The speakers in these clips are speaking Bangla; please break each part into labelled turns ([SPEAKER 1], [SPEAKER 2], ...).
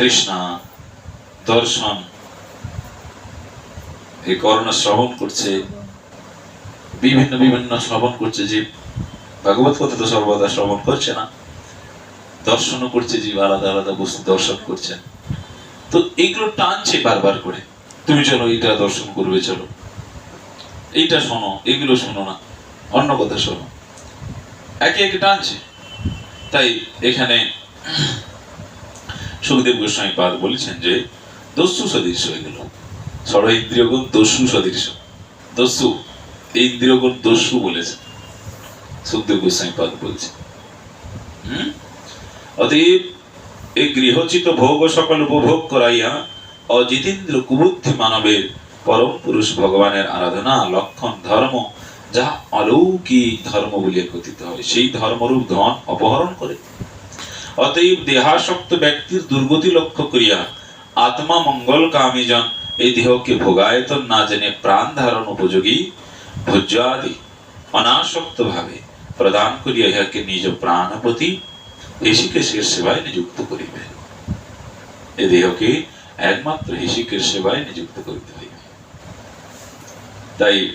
[SPEAKER 1] তৃষ্ণা, দর্শন, এই করোনা শ্রবণ করছে, বিভিন্ন বিভিন্ন শ্রবণ করছে জীব। ভাগবত কথা তো সর্বদা শ্রবণ করছে না। দর্শনও করছে জীব, আলাদা আলাদা বস্তু দর্শন করছেন তো এইগুলো টানছে বারবার করে। তুমি চলো, এইটা দর্শন করবে, চলো। এইটা শোনো, এগুলো শোনো না। অন্য কথা শোনো। একে একে টানছে। তাই এখানে সুখদেব গোস্বামী পাদ বলেছেন যে, দস্যু সদৃশ্য এগুলো ষড় ইন্দ্রিয়গুণ দস্যু সদৃশ্য দস্যু এই ইন্দ্রিয়গুণ দস্যু বলেছে। সুখদেব গোস্বামী পাদ বলছে। হুম? অতএব এই গৃহচিত ভোগ সকল উপভোগ করাইয়া অজিতেন্দ্র কুবুদ্ধি মানবের পরম পুরুষ ভগবানের আরাধনা, লক্ষণ, ধর্ম যা অলৌকিক ধর্ম বলিয়া কথিত হয়, সেই ধর্মরূপ ধন অপহরণ করে। অতএব দেহাসক্ত ব্যক্তির দুর্গতি লক্ষ্য করিয়া আত্মা মঙ্গল কামীজন এই দেহকে ভোগায়তন না জেনে প্রাণ ধারণ উপযোগী ভোজ্য আদি অনাসক্ত ভাবে প্রদান করিয়া ইহাকে নিজ প্রাণপতি ঋষিকেশের সেবায় নিযুক্ত করিবে। এ দেহকে একমাত্র ঋষিকের সেবায় নিযুক্ত করিতে হইবে। তাই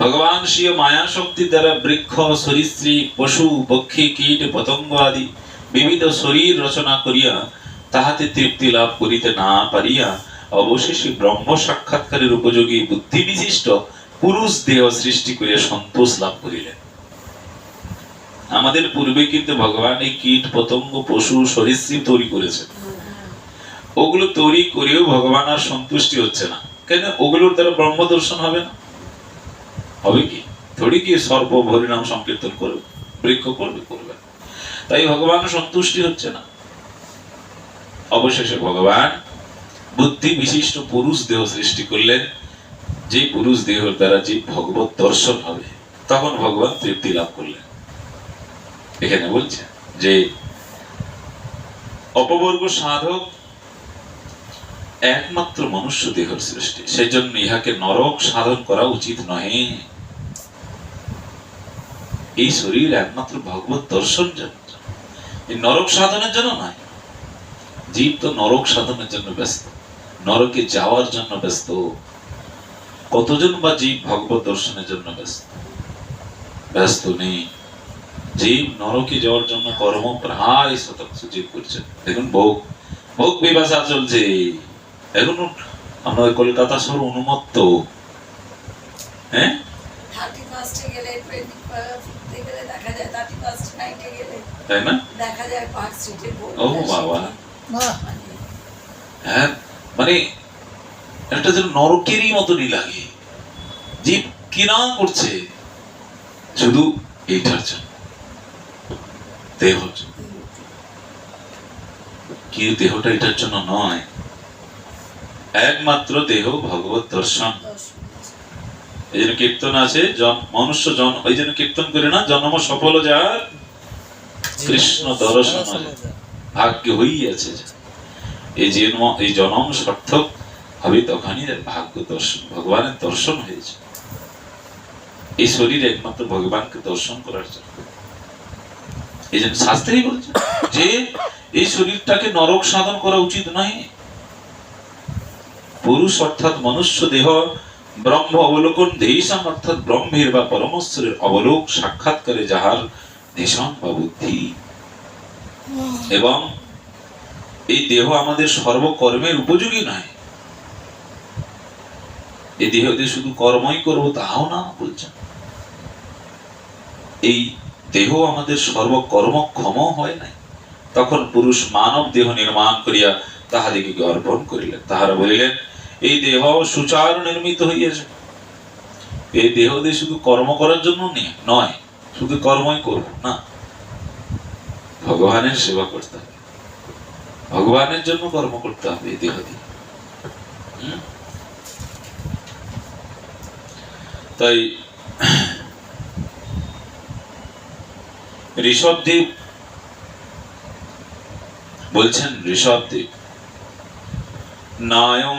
[SPEAKER 1] ভগবান স্বীয় মায়া শক্তি দ্বারা বৃক্ষ, সরীসৃপ, পশু, পক্ষী, কীট, পতঙ্গ আদি বিবিধ শরীর রচনা করিয়া তাহাতে তৃপ্তি লাভ করিতে না পারিয়া অবশেষে ব্রহ্ম সাক্ষাৎকারের উপযোগী বুদ্ধি বিশিষ্ট পুরুষ দেহ সৃষ্টি করিয়া সন্তোষ লাভ করিলেন। আমাদের পূর্বে কিন্তু ভগবান এই কীট, পতঙ্গ, পশু, সরীসৃপ তৈরি করেছে ওগুলো তৈরি করেও ভগবান আর সন্তুষ্টি হচ্ছে না। কেন? ওগুলোর দ্বারা ব্রহ্ম দর্শন হবে না। হবে কি? থোড়ি কি সর্ব হরিনাম সংকীর্তন করবে, বৃক্ষ করবে করবে তাই ভগবান সন্তুষ্টি হচ্ছে না। অবশেষে ভগবান বুদ্ধি বিশিষ্ট পুরুষ দেহ সৃষ্টি করলেন। যে পুরুষ দেহের দ্বারা যে ভগবত দর্শন হবে, তখন ভগবান তৃপ্তি লাভ করলেন। এখানে বলছে যে, অপবর্গ সাধক একমাত্র মনুষ্য দেহের সৃষ্টি, সেজন্য ইহাকে নরক সাধন করা উচিত নহে। এই শরীর একমাত্র ভগবত দর্শন জন্য। এই নরক সাধনের জন্য নয়। জীব তো নরক সাধনের জন্য ব্যস্ত, নরকে যাওয়ার জন্য ব্যস্ত। কতজন বা জীব ভগবত দর্শনের জন্য ব্যস্ত? ব্যস্ত নেই। জীব নরকে যাওয়ার জন্য কর্ম প্রায় শতাংশ জীব করছেন। দেখুন ভোগ ভোগ বিভাষা চলছে। এখন আমাদের কলকাতা শহর অনুমত্ত হ্যাঁ?
[SPEAKER 2] ফার্স্টে গেলে টোয়েন্টি ফিফতে গেলে দেখা যায় থার্টি ফার্স্ট নাইটে গেলে
[SPEAKER 1] তাই না?
[SPEAKER 2] দেখা যায় পার্ক স্ট্রিটে
[SPEAKER 1] ও বাবা।
[SPEAKER 3] বাহ।
[SPEAKER 1] হ্যাঁ মানে একটা যেন নরকেরই মতনই লাগে কিনা করছে? শুধু এইটার জন্য। জন্য। কি দেহটা এটার জন্য নয়? একমাত্র দেহ ভগবত দর্শন। এই জন্য কীর্তন আছে মনুষ্য জন ওই জন্য কীর্তন করে না জন্ম সফল যার কৃষ্ণ দর্শন ভাগ্য হইয়াছে। এই জন্ম এই জনম সার্থক হবে তখনই ভাগ্য দর্শন ভগবানের দর্শন হয়েছে। এই শরীর একমাত্র ভগবানকে দর্শন করার জন্য। এই জন্য শাস্ত্রেই বলছে যে এই শরীরটাকে নরক সাধন করা উচিত নয়। পুরুষ অর্থাৎ মনুষ্য দেহ ব্রহ্ম অবলোকন দেহিসান অর্থাৎ ব্রহ্মের বা পরমেশ্বরের অবলোক, সাক্ষাৎকারে যাহার দেশন বা বুদ্ধি। এবং এই দেহ আমাদের সর্বকর্মের উপযোগী নয়। এই দেহ দিয়ে শুধু কর্মই করব তাও না বলছেন এই দেহ আমাদের সর্বকর্মক্ষম হয় নাই। তখন পুরুষ মানব দেহ নির্মাণ করিয়া তাহাদিকে অর্পণ করিলেন। তাহারা বলিলেন এই দেহ সুচারু নির্মিত হইয়াছে। এই দেহ দিয়ে শুধু কর্ম করার জন্য নয়, শুধু কর্মই করব, না। ভগবানের সেবা করতে হবে। ভগবানের জন্য কর্ম করতে হবে এই দেহ দিয়ে। তাই ঋষভদেব বলছেন ঋষভদেব নায়ং